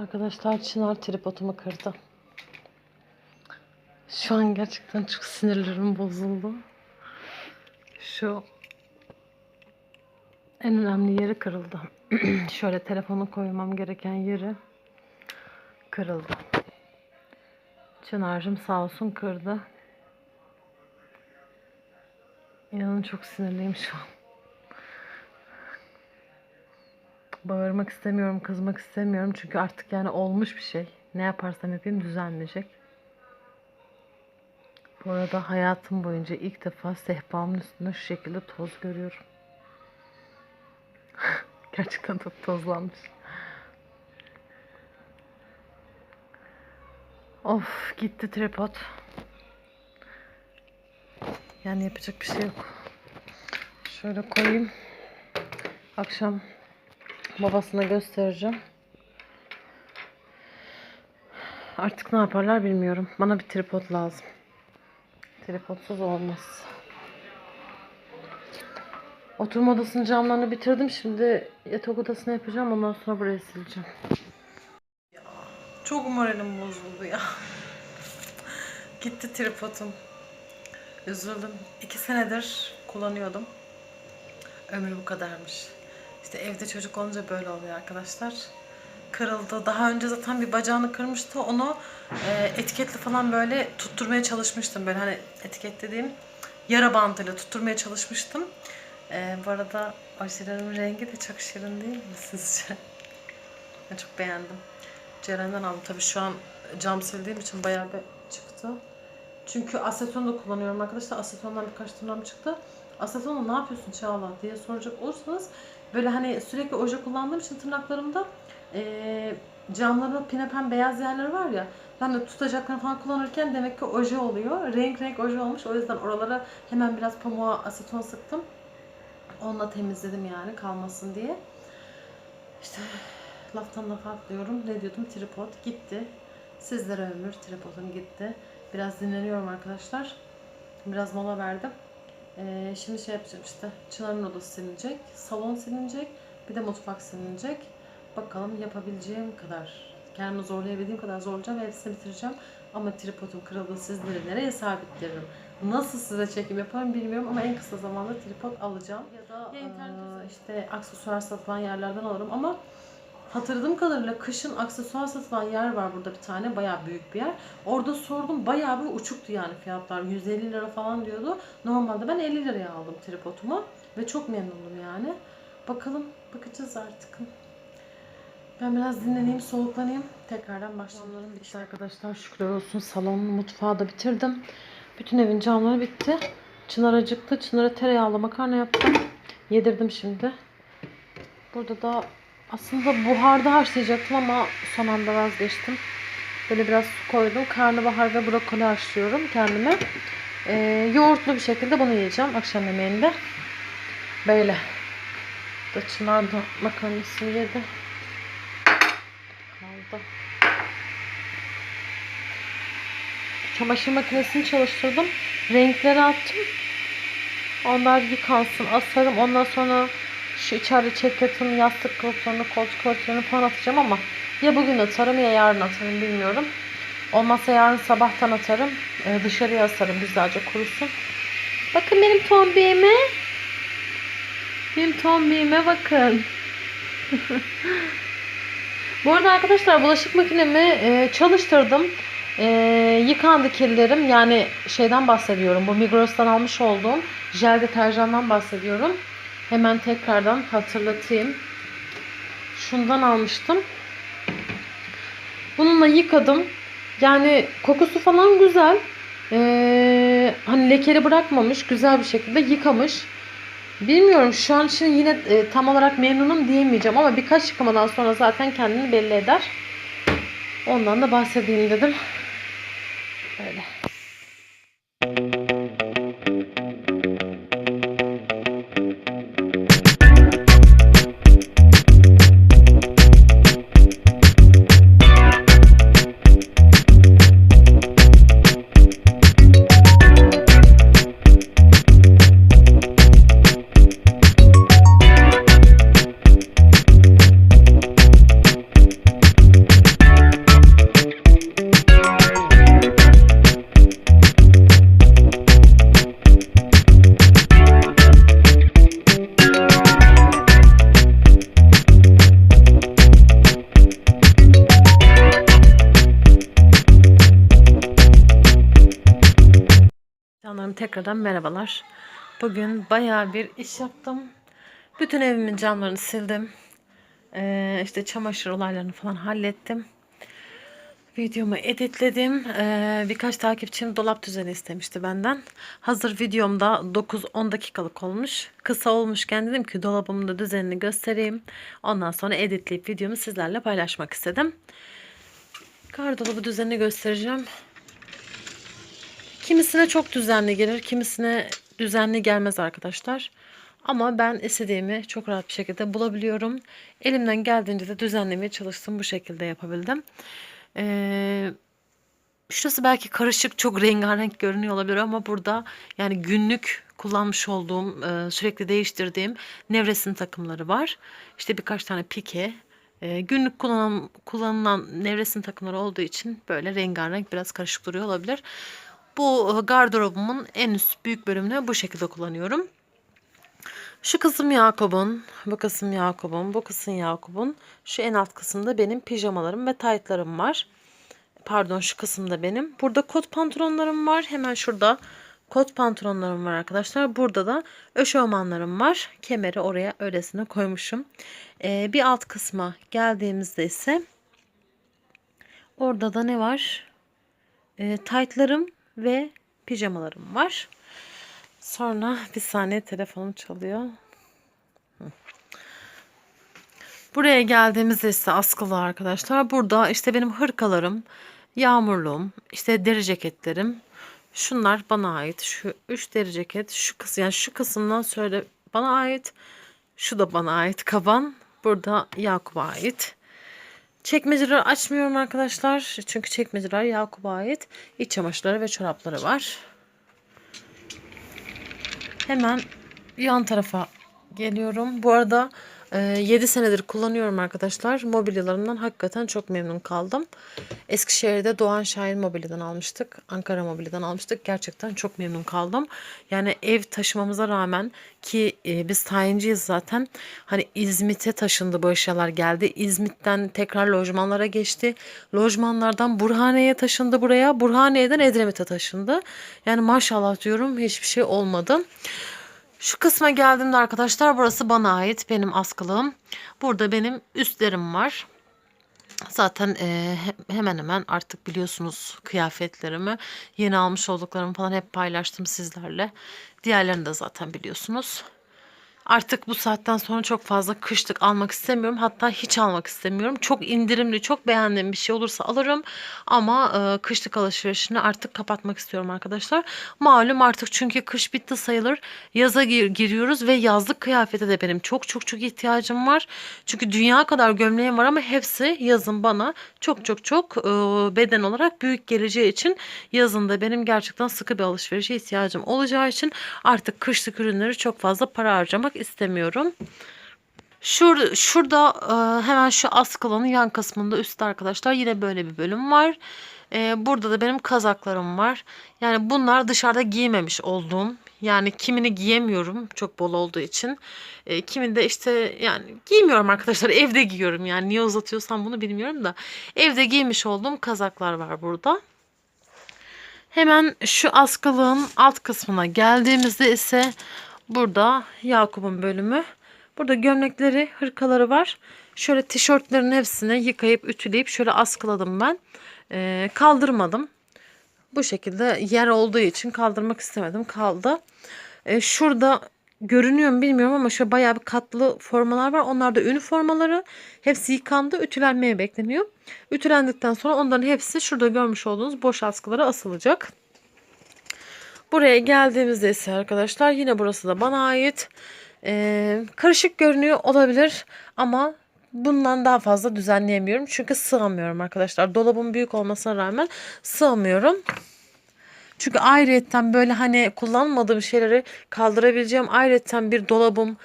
Arkadaşlar Çınar tripodumu kırdı. Şu an gerçekten çok sinirlerim bozuldu. Şu en önemli yeri kırıldı. Şöyle telefonu koymam gereken yeri kırıldı. Çınar'cığım sağ olsun kırdı. İnanın çok sinirliyim şu an. Bağırmak istemiyorum, kızmak istemiyorum. Çünkü artık yani olmuş bir şey. Ne yaparsam yapayım düzelmeyecek. Bu arada hayatım boyunca ilk defa sehpamın üstünde şu şekilde toz görüyorum. Gerçekten çok tozlanmış. Of gitti tripod. Yani yapacak bir şey yok. Şöyle koyayım. Akşam babasına göstereceğim. Artık ne yaparlar bilmiyorum. Bana bir tripod lazım. Tripodsuz olmaz. Oturma odasının camlarını bitirdim. Şimdi yatak odasını yapacağım. Ondan sonra burayı sileceğim. Çok moralim bozuldu ya. Gitti tripodum. Üzüldüm. İki senedir kullanıyordum. Ömrü bu kadarmış. İşte evde çocuk olunca böyle oluyor arkadaşlar. Kırıldı. Daha önce zaten bir bacağını kırmıştı. Onu e, etiketli falan böyle tutturmaya çalışmıştım. Böyle hani etiket dediğim yara bandıyla tutturmaya çalışmıştım. E, bu arada ojelerin rengi de çok şirin değil mi sizce? Ben çok beğendim. Ceren'den aldım. Tabii şu an cam sildiğim için bayağı bir çıktı. Çünkü aseton da kullanıyorum arkadaşlar. Asetondan birkaç tırnağım çıktı. Asetonla ne yapıyorsun Çağla diye soracak olursanız böyle hani sürekli oje kullandığım için tırnaklarımda eee camların pinepen beyaz yerleri var ya ben de tutacaklarını falan kullanırken demek ki oje oluyor. Renk renk oje olmuş. O yüzden oralara hemen biraz pamuğa aseton sıktım. Onunla temizledim yani kalmasın diye. İşte laftan lafa atlıyorum. Ne diyordum? Tripod gitti. Sizlere ömür. Tripodum gitti. Biraz dinleniyorum arkadaşlar. Biraz mola verdim. Ee, şimdi şey yapacağım işte. Çınar'ın odası silinecek. Salon silinecek. Bir de mutfak silinecek. Bakalım yapabileceğim kadar. Kendimi zorlayabildiğim kadar zorlayacağım ve hepsini bitireceğim. Ama tripodum kırıldı. Sizleri nereye sabitleririm? Nasıl size çekim yaparım bilmiyorum ama en kısa zamanda tripod alacağım. Ya da Ya internet işte aksesuar satılan yerlerden alırım ama Hatırladığım kadarıyla kışın aksesuar satılan yer var burada bir tane. Bayağı büyük bir yer. Orada sordum bayağı bir uçuktu yani fiyatlar. 150 lira falan diyordu. Normalde ben 50 liraya aldım tripodumu. Ve çok memnunum yani. Bakalım bakacağız artık. Ben biraz dinleneyim, soğuklanayım. Tekrardan başlayalım. bitti arkadaşlar. Şükürler olsun. Salonu, mutfağı da bitirdim. Bütün evin camları bitti. Çınar acıktı. Çınar'a tereyağlı makarna yaptım. Yedirdim şimdi. Burada da aslında buharda haşlayacaktım ama son anda vazgeçtim. Böyle biraz su koydum. Karnabahar ve brokoli haşlıyorum kendime. Ee, yoğurtlu bir şekilde bunu yiyeceğim akşam yemeğinde. Böyle. Da Çınar da makarnasını yedi. Kaldı. Çamaşır makinesini çalıştırdım. Renkleri attım. Onlar yıkansın, asarım. Ondan sonra şu içeride çekyatın, yastık kılıflarını, koltuk örtülerini falan atacağım ama ya bugün atarım ya yarın atarım bilmiyorum. Olmazsa yarın sabahtan atarım. Ee, dışarıya asarım güzelce kurusun. Bakın benim tombiğime. Benim tombiğime bakın. Bu arada arkadaşlar bulaşık makinemi e, çalıştırdım. E, yıkandı kirlerim. Yani şeyden bahsediyorum. Bu Migros'tan almış olduğum jel deterjandan bahsediyorum. Hemen tekrardan hatırlatayım. Şundan almıştım. Bununla yıkadım. Yani kokusu falan güzel. Ee, hani lekeli bırakmamış. Güzel bir şekilde yıkamış. Bilmiyorum şu an için yine e, tam olarak memnunum diyemeyeceğim ama birkaç yıkamadan sonra zaten kendini belli eder. Ondan da bahsedeyim dedim. Böyle. Merhabalar. Bugün bayağı bir iş yaptım. Bütün evimin camlarını sildim. Ee, işte çamaşır olaylarını falan hallettim. Videomu editledim. Ee, birkaç takipçim dolap düzeni istemişti benden. Hazır videomda 9-10 dakikalık olmuş. Kısa olmuşken dedim ki dolabımın da düzenini göstereyim. Ondan sonra editleyip videomu sizlerle paylaşmak istedim. Gardırobı düzenini göstereceğim. Kimisine çok düzenli gelir, kimisine düzenli gelmez arkadaşlar. Ama ben istediğimi çok rahat bir şekilde bulabiliyorum. Elimden geldiğince de düzenlemeye çalıştım. Bu şekilde yapabildim. Ee, şurası belki karışık, çok rengarenk görünüyor olabilir ama burada yani günlük kullanmış olduğum, e, sürekli değiştirdiğim nevresim takımları var. İşte birkaç tane pike, e, günlük kullanılan, kullanılan nevresim takımları olduğu için böyle rengarenk biraz karışık duruyor olabilir. Bu e, gardırobumun en üst büyük bölümünü bu şekilde kullanıyorum. Şu kısım Yakup'un, bu kısım Yakup'un, bu kısım Yakup'un. Şu en alt kısımda benim pijamalarım ve taytlarım var. Pardon şu kısımda benim. Burada kot pantolonlarım var. Hemen şurada kot pantolonlarım var arkadaşlar. Burada da öşofmanlarım var. Kemeri oraya öylesine koymuşum. Ee, bir alt kısma geldiğimizde ise orada da ne var? Ee, taytlarım ve pijamalarım var. Sonra bir saniye telefonum çalıyor. Buraya geldiğimizde ise askılı arkadaşlar. Burada işte benim hırkalarım, yağmurluğum, işte deri ceketlerim. Şunlar bana ait. Şu üç deri ceket, şu kısım yani şu kısımdan söyle bana ait. Şu da bana ait kaban. Burada Yakup'a ait. Çekmeceleri açmıyorum arkadaşlar. Çünkü çekmeceler Yakup'a ait. İç çamaşırları ve çorapları var. Hemen yan tarafa geliyorum. Bu arada 7 senedir kullanıyorum arkadaşlar. Mobilyalarımdan hakikaten çok memnun kaldım. Eskişehir'de Doğan Şahin mobilyadan almıştık. Ankara mobilyadan almıştık. Gerçekten çok memnun kaldım. Yani ev taşımamıza rağmen ki e, biz tayinciyiz zaten. Hani İzmit'e taşındı bu eşyalar geldi. İzmit'ten tekrar lojmanlara geçti. Lojmanlardan Burhaniye'ye taşındı buraya. Burhaniye'den Edremit'e taşındı. Yani maşallah diyorum hiçbir şey olmadı. Şu kısma geldiğimde arkadaşlar burası bana ait benim askılığım. Burada benim üstlerim var. Zaten e, hemen hemen artık biliyorsunuz kıyafetlerimi yeni almış olduklarımı falan hep paylaştım sizlerle. Diğerlerini de zaten biliyorsunuz. Artık bu saatten sonra çok fazla kışlık almak istemiyorum. Hatta hiç almak istemiyorum. Çok indirimli, çok beğendiğim bir şey olursa alırım. Ama e, kışlık alışverişini artık kapatmak istiyorum arkadaşlar. Malum artık çünkü kış bitti sayılır. Yaza gir giriyoruz ve yazlık kıyafete de benim çok çok çok ihtiyacım var. Çünkü dünya kadar gömleğim var ama hepsi yazın bana çok çok çok e, beden olarak büyük geleceği için yazında benim gerçekten sıkı bir alışverişe ihtiyacım olacağı için artık kışlık ürünleri çok fazla para harcamak istemiyorum. Şur, şurada e, hemen şu askılanın yan kısmında üstte arkadaşlar yine böyle bir bölüm var. E, burada da benim kazaklarım var. Yani bunlar dışarıda giymemiş olduğum. Yani kimini giyemiyorum çok bol olduğu için. E, kimini de işte yani giymiyorum arkadaşlar evde giyiyorum. Yani niye uzatıyorsam bunu bilmiyorum da. Evde giymiş olduğum kazaklar var burada. Hemen şu askılığın alt kısmına geldiğimizde ise Burada Yakup'un bölümü. Burada gömlekleri, hırkaları var. Şöyle tişörtlerin hepsini yıkayıp ütüleyip şöyle askıladım ben. Ee, kaldırmadım. Bu şekilde yer olduğu için kaldırmak istemedim. Kaldı. Ee, şurada görünüyor mu bilmiyorum ama şöyle bayağı bir katlı formalar var. Onlar da üniformaları. Hepsi yıkandı. Ütülenmeye bekleniyor. Ütülendikten sonra onların hepsi şurada görmüş olduğunuz boş askılara asılacak. Buraya geldiğimizde ise arkadaşlar yine burası da bana ait. Ee, karışık görünüyor olabilir ama bundan daha fazla düzenleyemiyorum. Çünkü sığamıyorum arkadaşlar. Dolabım büyük olmasına rağmen sığamıyorum. Çünkü ayrıyetten böyle hani kullanmadığım şeyleri kaldırabileceğim ayrıyetten bir dolabım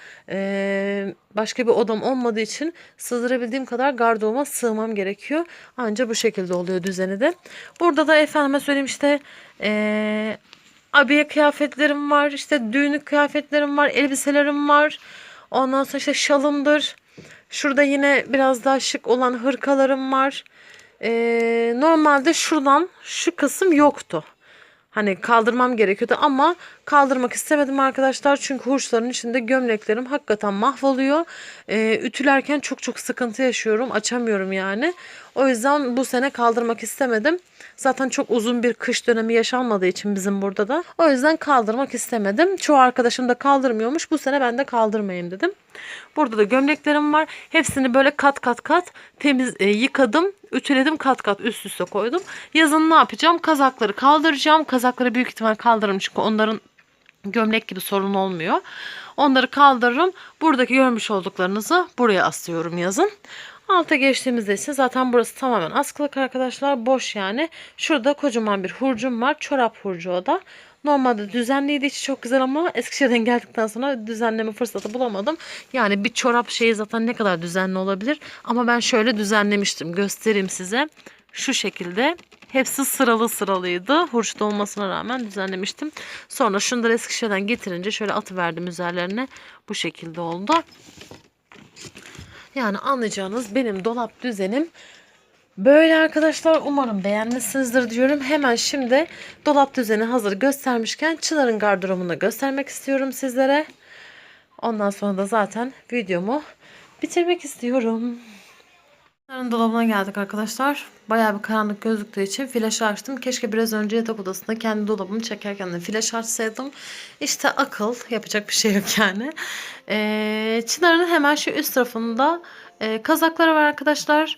başka bir odam olmadığı için sığdırabildiğim kadar gardırobuma sığmam gerekiyor. Ancak bu şekilde oluyor düzeni de. Burada da efendime söyleyeyim işte abiye kıyafetlerim var. işte düğünlük kıyafetlerim var. Elbiselerim var. Ondan sonra işte şalımdır. Şurada yine biraz daha şık olan hırkalarım var. Ee, normalde şuradan şu kısım yoktu. Hani kaldırmam gerekiyordu ama kaldırmak istemedim arkadaşlar. Çünkü hurçların içinde gömleklerim hakikaten mahvoluyor. Ee, ütülerken çok çok sıkıntı yaşıyorum. Açamıyorum yani. O yüzden bu sene kaldırmak istemedim. Zaten çok uzun bir kış dönemi yaşanmadığı için bizim burada da. O yüzden kaldırmak istemedim. Çoğu arkadaşım da kaldırmıyormuş. Bu sene ben de kaldırmayayım dedim. Burada da gömleklerim var. Hepsini böyle kat kat kat temiz e, yıkadım. Ütüledim kat kat üst üste koydum. Yazın ne yapacağım? Kazakları kaldıracağım. Kazakları büyük ihtimal kaldırırım çünkü onların gömlek gibi sorun olmuyor. Onları kaldırırım. Buradaki görmüş olduklarınızı buraya asıyorum yazın. Alta geçtiğimizde ise zaten burası tamamen askılık arkadaşlar. Boş yani. Şurada kocaman bir hurcum var. Çorap hurcu o da. Normalde düzenliydi içi çok güzel ama Eskişehir'den geldikten sonra düzenleme fırsatı bulamadım. Yani bir çorap şeyi zaten ne kadar düzenli olabilir. Ama ben şöyle düzenlemiştim. Göstereyim size. Şu şekilde hepsi sıralı sıralıydı. Hurçta olmasına rağmen düzenlemiştim. Sonra şunları Eskişehir'den getirince şöyle atıverdim üzerlerine. Bu şekilde oldu. Yani anlayacağınız benim dolap düzenim böyle arkadaşlar. Umarım beğenmişsinizdir diyorum. Hemen şimdi dolap düzeni hazır göstermişken Çınar'ın gardırobunu göstermek istiyorum sizlere. Ondan sonra da zaten videomu bitirmek istiyorum. Çınar'ın dolabına geldik arkadaşlar. Bayağı bir karanlık gözüktüğü için flaş açtım. Keşke biraz önce yatak odasında kendi dolabımı çekerken de flaş açsaydım. İşte akıl. Yapacak bir şey yok yani. Ee, Çınar'ın hemen şu üst tarafında e, kazakları var arkadaşlar.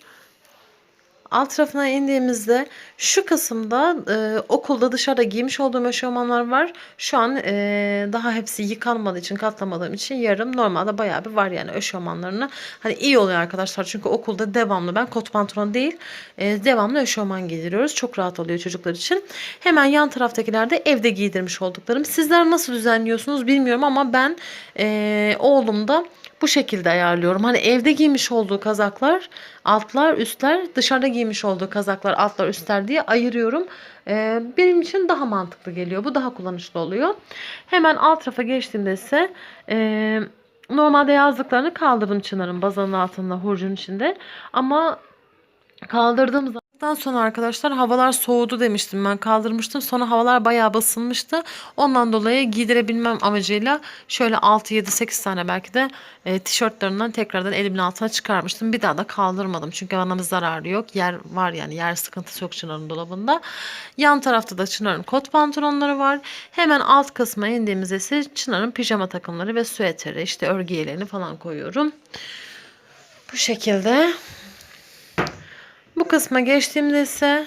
Alt tarafına indiğimizde şu kısımda e, okulda dışarıda giymiş olduğum eşofmanlar var. Şu an e, daha hepsi yıkanmadığı için katlamadığım için yarım normalde bayağı bir var yani eşofmanlarını. Hani iyi oluyor arkadaşlar çünkü okulda devamlı ben kot pantolon değil e, devamlı eşofman giydiriyoruz. Çok rahat oluyor çocuklar için. Hemen yan taraftakilerde evde giydirmiş olduklarım. Sizler nasıl düzenliyorsunuz bilmiyorum ama ben e, oğlumda bu şekilde ayarlıyorum. Hani evde giymiş olduğu kazaklar altlar üstler dışarıda giymiş olduğu kazaklar altlar üstler diye ayırıyorum. Ee, benim için daha mantıklı geliyor. Bu daha kullanışlı oluyor. Hemen alt tarafa geçtiğimde ise e, normalde yazdıklarını kaldırdım Çınar'ın bazanın altında hurcun içinde. Ama kaldırdığım zaman Ondan sonra arkadaşlar havalar soğudu demiştim ben kaldırmıştım. Sonra havalar bayağı basılmıştı. Ondan dolayı giydirebilmem amacıyla şöyle 6 7 8 tane belki de e, tişörtlerinden tekrardan elimin altına çıkarmıştım. Bir daha da kaldırmadım. Çünkü bana zararı yok. Yer var yani yer sıkıntısı yok Çınar'ın dolabında. Yan tarafta da Çınar'ın kot pantolonları var. Hemen alt kısma indiğimizde ise Çınar'ın pijama takımları ve süeteri işte örgü falan koyuyorum. Bu şekilde. Bu kısma geçtiğimde ise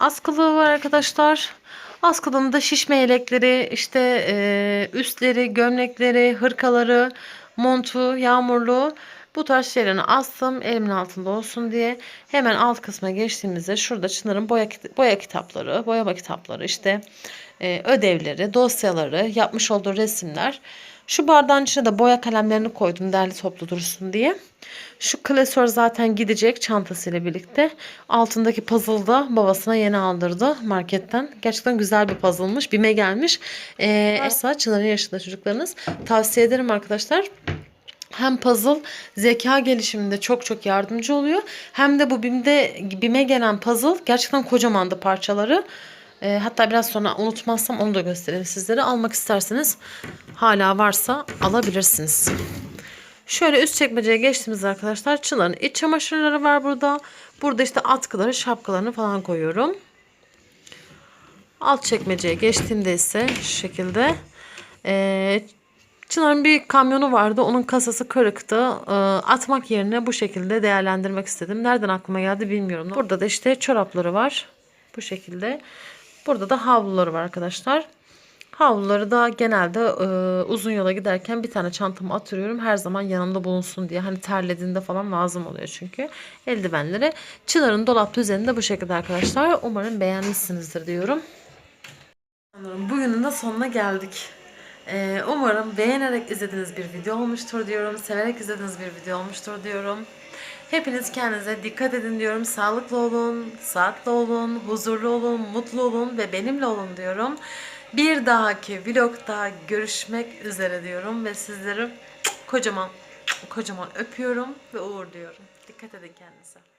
askılığı var arkadaşlar. Askılığında da şişme yelekleri, işte e, üstleri, gömlekleri, hırkaları, montu, yağmurlu bu tarz şeylerini astım elimin altında olsun diye. Hemen alt kısma geçtiğimizde şurada Çınar'ın boya, boya kitapları, boyama kitapları, işte e, ödevleri, dosyaları, yapmış olduğu resimler. Şu bardağın içine de boya kalemlerini koydum derli toplu dursun diye. Şu klasör zaten gidecek çantasıyla birlikte. Altındaki puzzle da babasına yeni aldırdı marketten. Gerçekten güzel bir puzzle'mış. Bime gelmiş. Ee, Esra Çınar'ın yaşında çocuklarınız. Tavsiye ederim arkadaşlar. Hem puzzle zeka gelişiminde çok çok yardımcı oluyor. Hem de bu BİM'de BİM'e gelen puzzle gerçekten kocamandı parçaları. E, hatta biraz sonra unutmazsam onu da göstereyim sizlere. Almak isterseniz hala varsa alabilirsiniz. Şöyle üst çekmeceye geçtiğimiz arkadaşlar Çınar'ın iç çamaşırları var burada. Burada işte atkıları, şapkalarını falan koyuyorum. Alt çekmeceye geçtiğimde ise şu şekilde e, Çınar'ın bir kamyonu vardı. Onun kasası kırıktı. E, atmak yerine bu şekilde değerlendirmek istedim. Nereden aklıma geldi bilmiyorum. Burada da işte çorapları var. Bu şekilde. Burada da havluları var arkadaşlar. Havluları da genelde e, uzun yola giderken bir tane çantama atıyorum. Her zaman yanımda bulunsun diye. Hani terlediğinde falan lazım oluyor çünkü. Eldivenleri. Çınar'ın dolap düzeninde bu şekilde arkadaşlar. Umarım beğenmişsinizdir diyorum. Bugünün de sonuna geldik. Ee, umarım beğenerek izlediğiniz bir video olmuştur diyorum. Severek izlediğiniz bir video olmuştur diyorum. Hepiniz kendinize dikkat edin diyorum. Sağlıklı olun, saatli olun, huzurlu olun, mutlu olun ve benimle olun diyorum. Bir dahaki vlogda görüşmek üzere diyorum ve sizleri kocaman kocaman öpüyorum ve uğurluyorum. Dikkat edin kendinize.